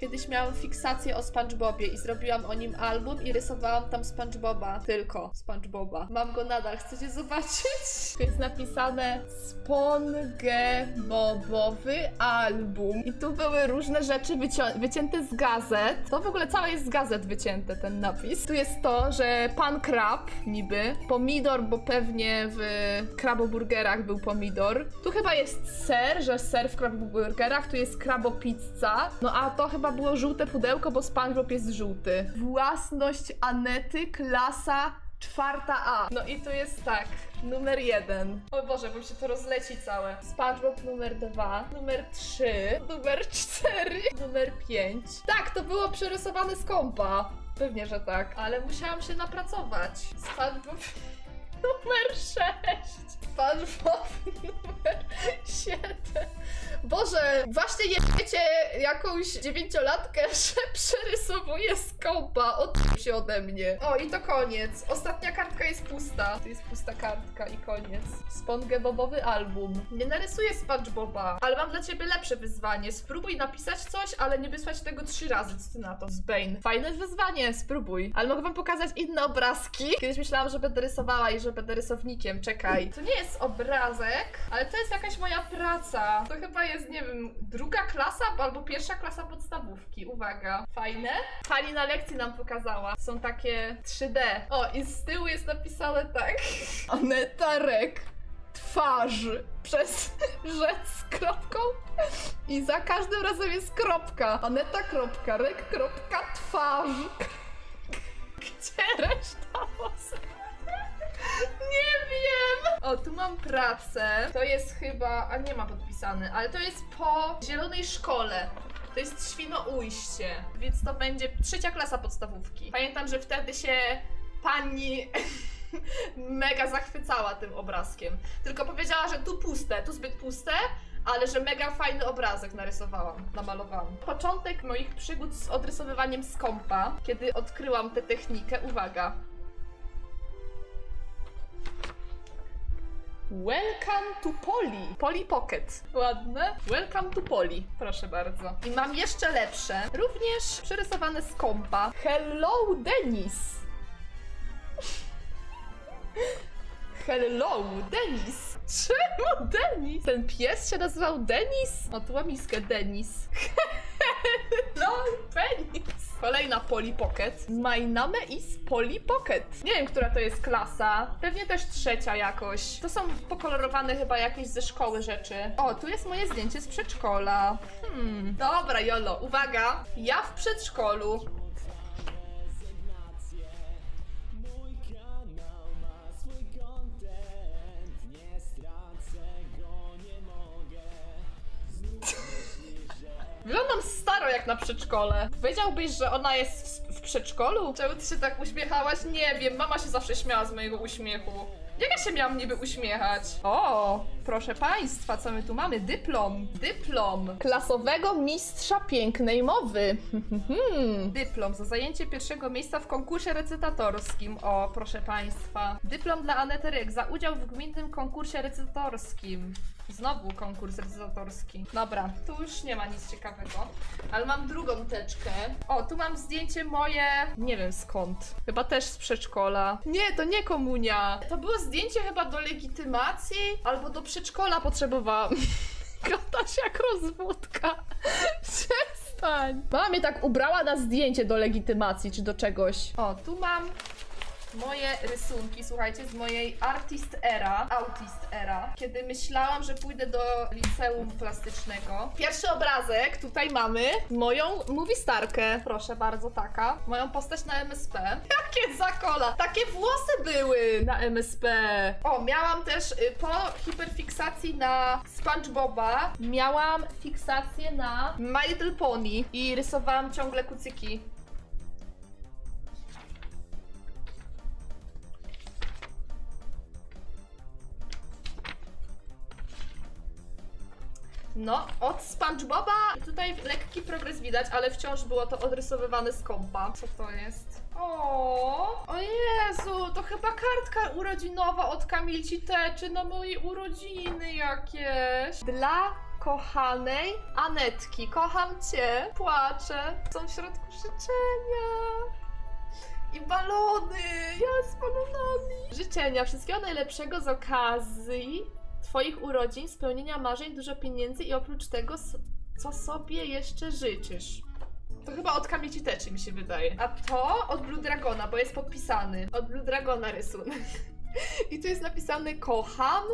Kiedyś miałam fiksację o SpongeBobie i zrobiiłam o nim album i rysowałam tam SpongeBoba. Tylko SpongeBoba. Mam go nadal, chcecie zobaczyć? Tu jest napisane SpongeBobowy album. I tu były różne rzeczy wycięte z gazet. To w ogóle całe jest z gazet wycięte, ten napis. Tu jest to, że pan krab, niby, pomidor, bo pewnie w kraboburgerach był pomidor. Tu chyba jest ser, że ser w kraboburgerach, tu jest krabopizza. No a to chyba było żółte pudełko, bo SpongeBob jest żółty. Własność Anety, klasa czwarta A. No i tu jest tak, numer jeden. O Boże, bo mi się to rozleci całe. SpongeBob numer dwa, numer trzy, numer cztery, numer pięć. Tak, to było przerysowane z kompa. Pewnie, że tak. Ale musiałam się napracować. SpongeBob numer sześć. SpongeBob numer siedem. Boże, właśnie jecie jakąś dziewięciolatkę, że przerysowuje z kompa. Od się ode mnie. O, i to koniec. Ostatnia kartka jest pusta. To jest pusta kartka i koniec. SpongeBobowy album. Nie narysuję SpongeBoba, ale mam dla ciebie lepsze wyzwanie. Spróbuj napisać coś, ale nie wysłać tego trzy razy. Co ty na to? Z Bane. Fajne wyzwanie, spróbuj. Ale mogę wam pokazać inne obrazki. Kiedyś myślałam, że będę rysowała i że będę rysownikiem. Czekaj. To nie jest obrazek, ale to jest jakaś moja praca. To chyba jest, nie wiem, druga klasa albo pierwsza klasa podstawówki. Uwaga. Fajne? Pani na lekcji nam pokazała. Są takie 3D. O, i z tyłu jest napisane tak. Aneta Rek. Twarz przez rzecz z kropką i za każdym razem jest kropka. Aneta kropka, rek kropka, twarz. Gdzie reszta włosów? Nie wiem! O, tu mam pracę. To jest chyba. A nie ma podpisane, ale to jest po zielonej szkole. To jest Świnoujście, więc to będzie trzecia klasa podstawówki. Pamiętam, że wtedy się pani mega zachwycała tym obrazkiem. Tylko powiedziała, że tu puste, tu zbyt puste, ale że mega fajny obrazek narysowałam, namalowałam. Początek moich przygód z odrysowywaniem z kompa, kiedy odkryłam tę technikę. Uwaga. Welcome to Poli. Poli Pocket. Ładne. Welcome to Poli. Proszę bardzo. I mam jeszcze lepsze. Również przerysowane z kompa. Hello Denis. Hello, Denis! Czemu Denis? Ten pies się nazywał Denis? O, tu mam miskę Denis. Hello, Denis! Kolejna Polly Pocket. My name is Polly Pocket. Nie wiem, która to jest klasa. Pewnie też trzecia jakoś. To są pokolorowane chyba jakieś ze szkoły rzeczy. O, tu jest moje zdjęcie z przedszkola. Hmm. Dobra, Jolo, uwaga. Ja w przedszkolu na przedszkole. Powiedziałbyś, że ona jest w, w przedszkolu? Czemu ty się tak uśmiechałaś? Nie wiem, mama się zawsze śmiała z mojego uśmiechu. Jak ja się miałam niby uśmiechać? O, proszę państwa, co my tu mamy? Dyplom. Dyplom klasowego mistrza pięknej mowy. Dyplom za zajęcie pierwszego miejsca w konkursie recytatorskim. O, proszę państwa. Dyplom dla Anety Ryk za udział w gminnym konkursie recytatorskim. Znowu konkurs recytatorski. Dobra, tu już nie ma nic ciekawego. Ale mam drugą teczkę. O, tu mam zdjęcie moje. Nie wiem skąd. Chyba też z przedszkola. Nie, to nie komunia. To było zdjęcie chyba do legitymacji albo do przedszkola potrzebowałam. Gadasz jak rozwódka. Przestań. Mama mnie tak ubrała na zdjęcie do legitymacji czy do czegoś. O, tu mam moje rysunki, słuchajcie, z mojej artist era, autist era, kiedy myślałam, że pójdę do liceum plastycznego. Pierwszy obrazek, tutaj mamy moją movistarkę, proszę bardzo, taka. Moją postać na MSP. Jakie zakola! Takie włosy były na MSP! O, miałam też y, po hiperfiksacji na SpongeBoba, miałam fiksację na My Little Pony i rysowałam ciągle kucyki. No, od SpongeBoba tutaj lekki progres widać, ale wciąż było to odrysowywane z kompa. Co to jest? O, o Jezu, to chyba kartka urodzinowa od Kamilci Teczy na moje urodziny jakieś. Dla kochanej Anetki. Kocham cię, płaczę. Są w środku życzenia. I balony! Ja z balonami! Życzenia. Wszystkiego najlepszego z okazji Twoich urodzin, spełnienia marzeń, dużo pieniędzy i oprócz tego, co sobie jeszcze życzysz. To chyba od Kamici Teczy mi się wydaje. A to od Blue Dragona, bo jest podpisany. Od Blue Dragona rysunek. I tu jest napisane kocham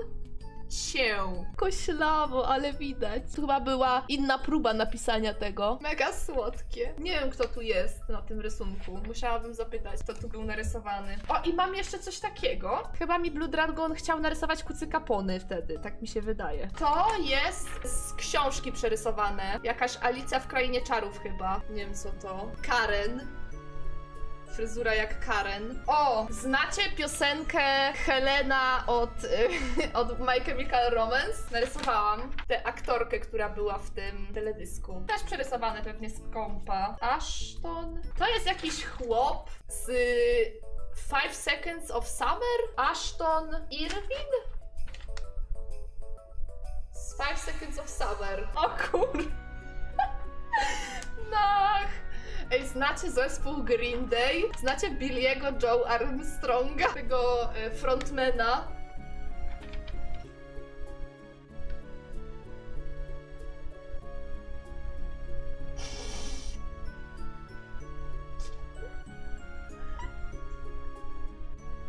cię. Koślawo, ale widać. To chyba była inna próba napisania tego. Mega słodkie. Nie wiem, kto tu jest na tym rysunku. Musiałabym zapytać, kto tu był narysowany. O, i mam jeszcze coś takiego. Chyba mi Blue Dragon chciał narysować kucyka pony wtedy, tak mi się wydaje. To jest z książki przerysowane. Jakaś Alicja w Krainie Czarów chyba. Nie wiem, co to. Karen. Fryzura jak Karen. O! Znacie piosenkę Helena od, od My Chemical Romance? Narysowałam tę aktorkę, która była w tym teledysku. Też przerysowane pewnie z kompa. Ashton. To jest jakiś chłop z Five Seconds of Summer? Ashton Irving? Z Five Seconds of Summer. O kur... Nach. Ej, znacie zespół Green Day? Znacie Billiego Joe Armstronga? Tego e, frontmana?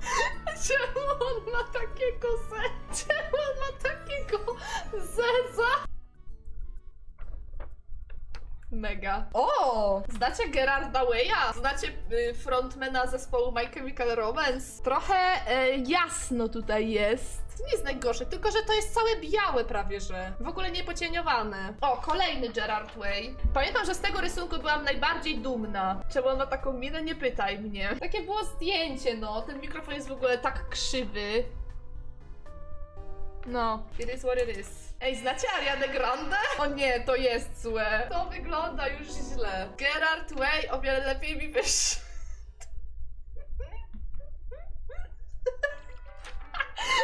Czemu on ma takiego ze... Mega. O! Znacie Gerarda Way'a? Znacie y, frontmana zespołu My Chemical Romance? Trochę e, jasno tutaj jest. To nie jest najgorsze, tylko że to jest całe białe prawie, że. W ogóle nie pocieniowane. O, kolejny Gerard Way. Pamiętam, że z tego rysunku byłam najbardziej dumna. Czemu on ma taką minę? Nie pytaj mnie. Takie było zdjęcie, no. Ten mikrofon jest w ogóle tak krzywy. No, it is what it is. Ej, znacie Arianę Grande? O nie, to jest złe. To wygląda już źle. Gerard Way o wiele lepiej mi wyszło.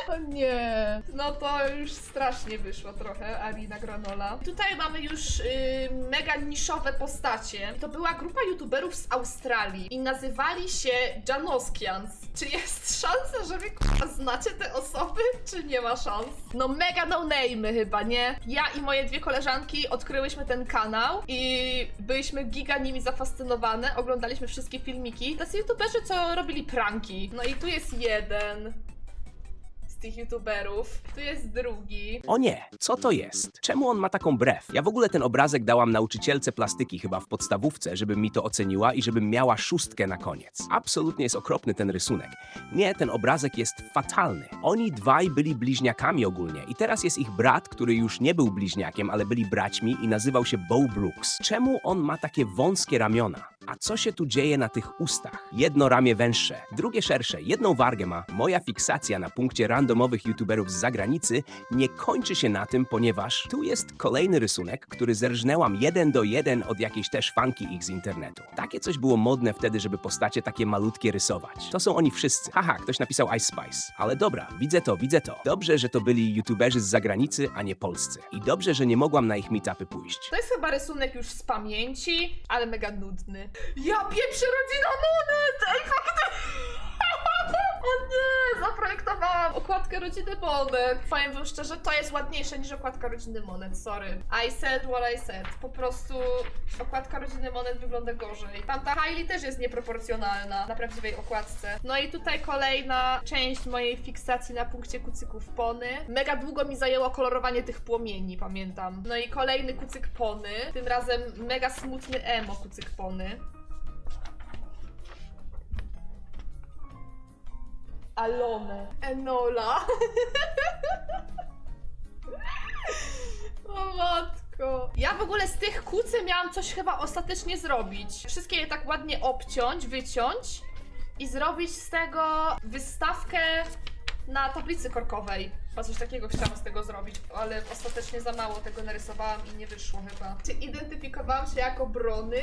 O nie. No to już strasznie wyszło trochę, Arina Granola. Tutaj mamy już y, mega niszowe postacie. To była grupa youtuberów z Australii i nazywali się Janoskians. Czy jest szansa, że wy k***a, znacie te osoby, czy nie ma szans? No mega no name'y chyba, nie? Ja i moje dwie koleżanki odkryłyśmy ten kanał i byliśmy giga nimi zafascynowane, oglądaliśmy wszystkie filmiki. To są youtuberzy, co robili pranki. No i tu jest jeden tych youtuberów. Tu jest drugi. O nie, co to jest? Czemu on ma taką brew? Ja w ogóle ten obrazek dałam nauczycielce plastyki chyba w podstawówce, żeby mi to oceniła i żebym miała szóstkę na koniec. Absolutnie jest okropny ten rysunek. Nie, ten obrazek jest fatalny. Oni dwaj byli bliźniakami ogólnie i teraz jest ich brat, który już nie był bliźniakiem, ale byli braćmi i nazywał się Bo Brooks. Czemu on ma takie wąskie ramiona? A co się tu dzieje na tych ustach? Jedno ramię węższe, drugie szersze, jedną wargę ma. Moja fiksacja na punkcie randomowych youtuberów z zagranicy nie kończy się na tym, ponieważ tu jest kolejny rysunek, który zerżnęłam jeden do jeden od jakiejś też fanki ich z internetu. Takie coś było modne wtedy, żeby postacie takie malutkie rysować. To są oni wszyscy. Haha, ktoś napisał Ice Spice. Ale dobra, widzę to, widzę to. Dobrze, że to byli youtuberzy z zagranicy, a nie polscy. I dobrze, że nie mogłam na ich meetupy pójść. To jest chyba rysunek już z pamięci, ale mega nudny. Ja pieprzę rodzina monet! Ej, faktycznie! Okładkę rodziny monet. Powiem wam szczerze, to jest ładniejsze niż okładka rodziny monet, sorry. I said what I said. Po prostu okładka rodziny monet wygląda gorzej. Tamta Kylie też jest nieproporcjonalna na prawdziwej okładce. No i tutaj kolejna część mojej fiksacji na punkcie kucyków pony. Mega długo mi zajęło kolorowanie tych płomieni, pamiętam. No i kolejny kucyk pony. Tym razem mega smutny emo kucyk pony. Alone. Enola. O matko. Ja w ogóle z tych kucy miałam coś chyba ostatecznie zrobić. Wszystkie je tak ładnie obciąć, wyciąć i zrobić z tego wystawkę na tablicy korkowej. Chyba coś takiego chciałam z tego zrobić, ale ostatecznie za mało tego narysowałam i nie wyszło chyba. Czy identyfikowałam się jako Brony?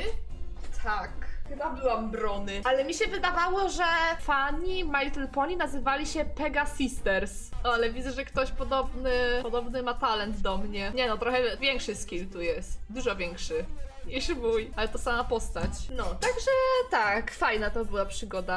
Tak. Chyba byłam Brony. Ale mi się wydawało, że fani My Little Pony nazywali się Pega Sisters. Ale widzę, że ktoś podobny, podobny ma talent do mnie. Nie no, trochę większy skill tu jest. Dużo większy. Niż mój, ale to sama postać. No, także tak, fajna to była przygoda.